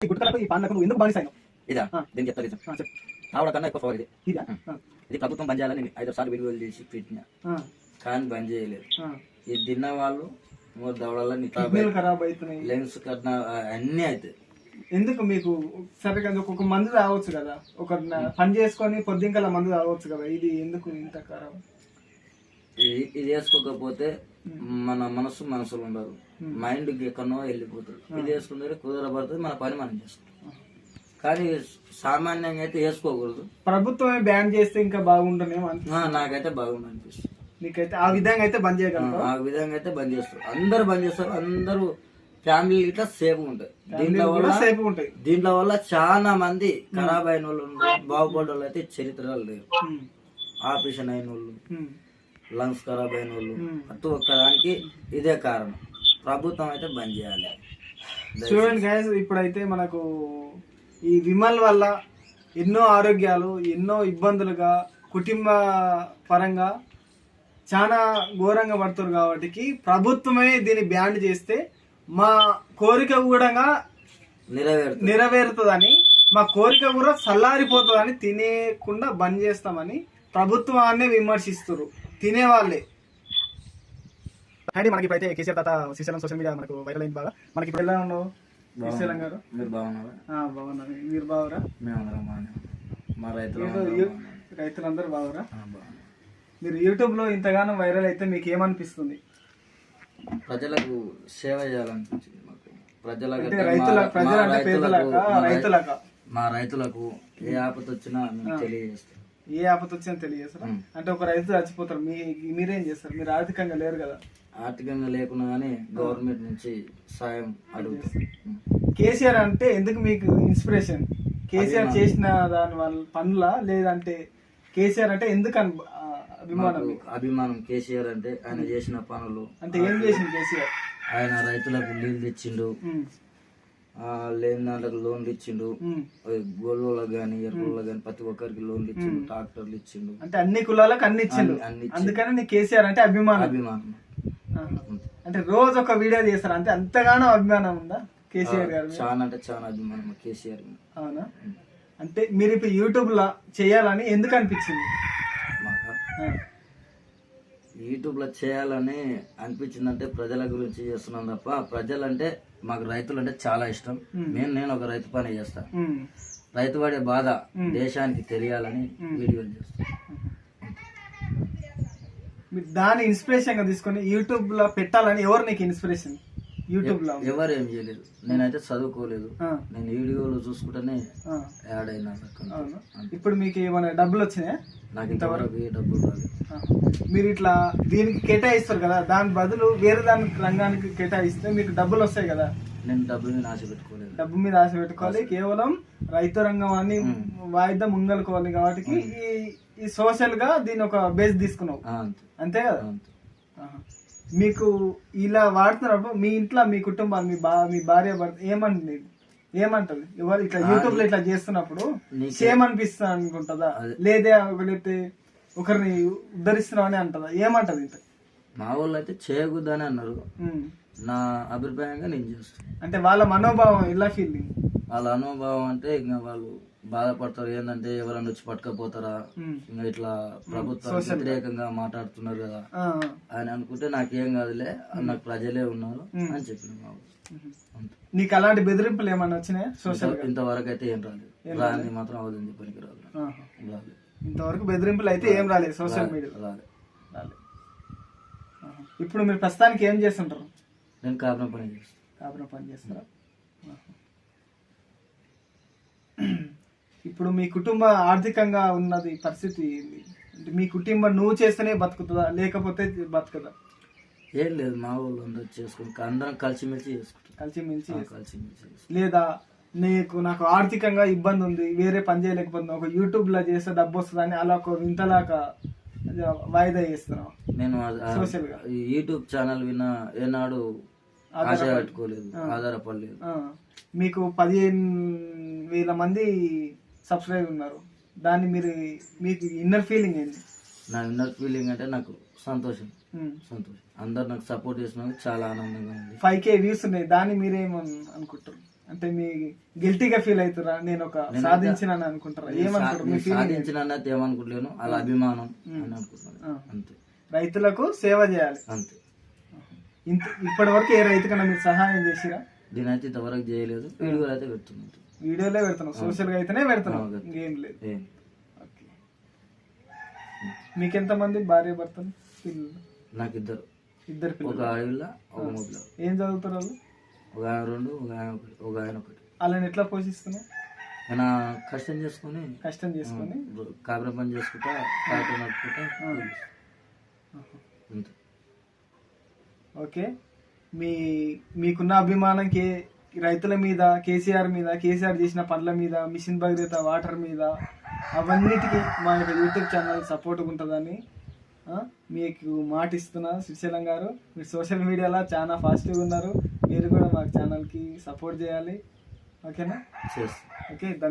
ఈ గుట్కలకు ఈ పాన్లకు నువ్వు ఎందుకు ఇదా చెప్తా రీజన్ తావడం కన్నా ఎక్కువ పవర్ ఇది. ఇదా? ప్రభుత్వం బంద్ చేయాలని నేను ఐదు సార్లు విలువలు చేసి పెట్టిన. కానీ బంద్ చేయలేదు. ఇది తిన్న వాళ్ళు మూడు దవడల కిడ్నీలు ఖరాబ్ అవుతున్నాయి. లెన్స్ కట్టిన అన్నీ అవుతాయి ఎందుకు మీకు సరే కదా ఒక మందు తాగొచ్చు కదా? ఒక పని చేసుకొని పొద్దుంకల మందు తాగొచ్చు కదా? ఇది ఎందుకు ఇంత ఖరాబ్? ఇది ఇది వేసుకోకపోతే మన మనసు మనసులో ఉండదు. మైండ్ ఎక్కడో వెళ్ళిపోతుంది. ఇది వేసుకుంటే కుదరబడుతుంది మన పని మనం చేసుకుంటాం. కానీ సామాన్యంగా అయితే వేసుకోకూడదు. ప్రభుత్వమే బ్యాన్ చేస్తే ఇంకా ఆ, నాకైతే బాగుంది అనిపిస్తుంది. నీకైతే ఆ విధంగా అయితే బంద్ చేయగలరు ఆ విధంగా అయితే బంద్ చేస్తారు. అందరు బంద్ చేస్తారు. అందరూ ఫ్యామిలీ ఇట్లా సేఫ్ ఉంటాయి. దీంట్లో వల్ల సేఫ్ ఉంటాయి. దీంట్లో వల్ల చాలా మంది ఖరాబ్ అయిన వాళ్ళు బాగుపడ్డ వాళ్ళు అయితే చరిత్రలు లేరు. ఆపరేషన్ అయిన వాళ్ళు లంగ్స్ ఖరాబ్ అయిన వాళ్ళు. ప్రతి ఒక్కదానికి ఇదే కారణం. ప్రభుత్వం అయితే బంద్ చేయాలి. చూడండి గైస్ ఇప్పుడైతే మనకు ఈ విమల్ వల్ల ఎన్నో ఆరోగ్యాలు ఎన్నో ఇబ్బందులుగా కుటుంబ పరంగా చాలా ఘోరంగా పడుతారు కాబట్టి ప్రభుత్వమే దీన్ని బ్యాన్ చేస్తే మా కోరిక కూడా నెరవేరుతుంది. నెరవేరుతుందని మా కోరిక కూడా చల్లారిపోతుందని తినేయకుండా బంద్ చేస్తామని ప్రభుత్వాన్ని విమర్శిస్తారు తినేవాళ్ళే. అండి మనకి ఇప్పుడైతే కేసీఆర్ తాత శ్రీశైలం సోషల్ మీడియా మనకు వైరల్ అయింది బాగా. మనకి ఇప్పుడు ఎలా ఉన్నావు శ్రీశైలం గారు? మీరు బాగున్నారా? ఆ, బాగున్నాను. మీరు బాగురా మేమందరం బాగానే ఉన్నాం. మా రైతులు బాగున్నారు. రైతులందరూ బాగురా బాగున్నారు. మీరు యూట్యూబ్లో ఇంతగానో వైరల్ అయితే మీకు ఏమనిపిస్తుంది ప్రజలకు సేవ చేయాలనిపించింది మాకు. ప్రజలకు రైతులకు- పేదలక? మా రైతులక? మా రైతులకు ఏ ఆపద వచ్చినా తెలియజేస్తాం. ఏ ఆపద వచ్చిందో తెలియజేస్తారా. అంటే ఒక రైతు చచ్చిపోతారు మీ మీరేం చేస్తారు? మీరు ఆర్థికంగా లేరు కదా. ఆర్థికంగా లేకున్నా కానీ గవర్నమెంట్ నుంచి సాయం అడుగుతాం ఉం. కేసీఆర్ అంటే ఎందుకు మీకు ఇన్స్పిరేషన్ కేసీఆర్ చేసిన దాని వల్ల పనుల? లేదంటే కేసీఆర్ అంటే ఎందుకు అభిమానం? అభిమానం కేసీఆర్ అంటే ఆయన చేసిన పనులు అంటే ఏం చేసింది కేసీఆర్? ఆయన రైతులకు నీళ్ళు తెచ్చిండు. లేని దాంట్లకు లోన్లు ఇచ్చిండు. గోల్లోళ్ళకి కానీ ఎర్రోళ్ళకి కానీ ప్రతి ఒక్కరికి లోన్లు ఇచ్చిండు ట్రాక్టర్లు ఇచ్చిండు అంటే అన్ని కులాలకు అన్ని ఇచ్చిండు. అందుకని నీకు కేసీఆర్ అంటే అభిమానం అభిమానం. అంటే రోజు ఒక వీడియో చేస్తారు అంటే అంతగానో అభిమానం ఉందా కేసీఆర్ గారు? చాలా అంటే చాలా అభిమానం కేసీఆర్. అవునా అంటే మీరు ఇప్పుడు యూట్యూబ్లో చేయాలని ఎందుకు అనిపించింది. యూట్యూబ్లో చేయాలని అనిపించిందంటే ప్రజల గురించి చేస్తున్నాం తప్ప ప్రజలంటే మాకు రైతులు అంటే చాలా ఇష్టం. నేను నేను ఒక రైతు పని చేస్తా. రైతు పడే బాధ దేశానికి తెలియాలని వీడియోలు చేస్తాను దాని ఇన్స్పిరేషన్గా తీసుకొని యూట్యూబ్లో పెట్టాలని ఎవరు నీకు ఇన్స్పిరేషన్ యూట్యూబ్లో ఎవరు ఏం చేయలేదు నేనైతే చదువుకోలేదు. నేను వీడియోలు చూసుకుంటేనే యాడ్ అయినా ఇప్పుడు మీకు ఏమైనా డబ్బులు వచ్చినాయా? నాకు ఇంతవరకు? డబ్బులు రాలేదు. మీరు ఇట్లా దీనికి కేటాయిస్తారు కదా దాని బదులు వేరే దాని రంగానికి కేటాయిస్తే మీకు డబ్బులు వస్తాయి కదా. నేను డబ్బులు మీద ఆశ పెట్టుకోలేదు. డబ్బు మీద ఆశ పెట్టుకోవాలి. కేవలం రైతు రంగం అని వాయిద్యం ముంగలుకోవాలి కాబట్టి ఈ సోషల్గా దీని ఒక బేస్ తీసుకున్నావు. అంతే. కదా. మీకు ఇలా వాడుతున్నప్పుడు మీ ఇంట్లో మీ కుటుంబాలు మీ బా మీ భార్య భర్త ఏమంటుంది ఏమంటది? ఎవరు ఇట్లా యూట్యూబ్లో ఇట్లా చేస్తున్నప్పుడు సేమ్ అనిపిస్తుంది అనుకుంటుందా? లేదే లేకపోతే ఒకరిని ఉద్ధరిస్తున్నామని అంటదా? ఏమంటది ఇంత? మా వాళ్ళు అయితే చేయకూడదని అన్నారు. నా అభిప్రాయంగా నేను చేస్తాను అంటే వాళ్ళ మనోభావం ఇలా ఫీలింగ్ వాళ్ళ అనుభవం అంటే ఇంకా వాళ్ళు బాధపడతారు. ఏంటంటే ఎవరైనా వచ్చి పట్టుకపోతారా? ఇంకా ఇట్లా ప్రభుత్వం వ్యతిరేకంగా మాట్లాడుతున్నారు కదా అని అనుకుంటే నాకేం కాదులే నాకు ప్రజలే ఉన్నారు అని చెప్పిన. నీకు అలాంటి బెదిరింపులు ఏమైనా వచ్చినాయా సోషల్ ఇంత- ఇంతవరకు అయితే ఏం రాలేదు. రాని మాత్రం అవదని పనికి రాదు రాలేదు. ఇంతవరకు బెదిరింపులు అయితే ఏం రాలేదు సోషల్ మీడియా రాలేదు. రాలేదు. ఇప్పుడు మీరు ప్రస్తుతానికి ఏం చేస్తుంటారు? నేను కారణం పని చేస్తాను కాపురం పని చేస్తారా? ఇప్పుడు మీ కుటుంబ ఆర్థికంగా ఉన్నది పరిస్థితి ఏంది? అంటే మీ కుటుంబం నువ్వు చేస్తేనే బతుకుతుందా? లేకపోతే బతుకుదా? ఏం లేదు మా వాళ్ళు అందరూ చేసుకుని అందరం కలిసిమెలిసి చేసుకుంటాం. కలిసిమెలిసి కలిసిమెలిసి చేసుకుంటాం. లేదా నీకు నాకు ఆర్థికంగా ఇబ్బంది ఉంది వేరే పని చేయలేకపోతున్నా ఒక యూట్యూబ్లో చేస్తే డబ్బు వస్తుందని అలా ఒక వింతలాగా వాయిదా చేస్తున్నావు నేను ఆ- గా? ఈ యూట్యూబ్ ఛానల్ విన్న ఏనాడు ఆశ పెట్టుకోలేదు ఆధారపడలేదు. ఆ, మీకు పదిహేను వేల మంది సబ్స్క్రైబ్ ఉన్నారు. దాన్ని మీరు మీకు ఇన్నర్ ఫీలింగ్ ఏంటి? నా ఇన్నర్ ఫీలింగ్ అంటే నాకు సంతోషం. సంతోషం. అందరు నాకు సపోర్ట్ చేసినందుకు చాలా ఆనందంగా ఉంది. ఫైవ్ కే వ్యూస్ ఉన్నాయి. దాన్ని మీరేమని అనుకుంటారు అంటే మీ గిల్టీగా ఫీల్ అవుతారా? నేను ఒక సాధించినాను అనుకుంటారా? ఏమనుకుంటారు? సాధించిన అన్నది ఏమనుకుంటలేను అలా అభిమానం అని అనుకుంటున్నాను. అంతే. రైతులకు సేవ చేయాలి. అంతే. ఇంత ఇప్పటి వరకు ఏ రైతుకన్నా మీరు సహాయం చేసిరా? దీని అయితే ఇంతవరకు చేయలేదు. వీడియోలు అయితే పెడుతున్నాను. వీడియోలే పెడుతున్నాం. సోషల్గా అయితేనే పెడుతున్నాం. ఇంకేం లేదు. మీకెంత మంది భార్య పిల్లలు? నాకు ఇద్దరు ఇద్దరు ఒక అడవిలో ఒక ముద్దులో ఏం చదువుతారు వాళ్ళు? ఒక ఆయన రెండు ఒక ఆయన ఒకటి ఒక ఆయన ఒకటి. వాళ్ళని ఎట్లా పోషిస్తున్నావు నేను కష్టం చేసుకొని కష్టం చేసుకొని? కాపురం పని చేసుకుంటా ట్రాక్టర్ నడుపుకుంటా ఓకే. మీ మీకున్న అభిమానం కే రైతుల మీద కేసీఆర్ మీద కేసీఆర్ చేసిన పనుల మీద మిషన్ భగీరథ వాటర్ మీద అవన్నిటికీ మా యొక్క యూట్యూబ్ ఛానల్ సపోర్ట్ ఉంటుందని మీకు మాట ఇస్తున్నా శ్రీశైలం గారు. మీరు సోషల్ మీడియాలో చాలా ఫాస్ట్గా ఉన్నారు. మీరు కూడా మా ఛానల్కి సపోర్ట్ చేయాలి. ఓకేనా? ఓకే ధన్యవాదాలు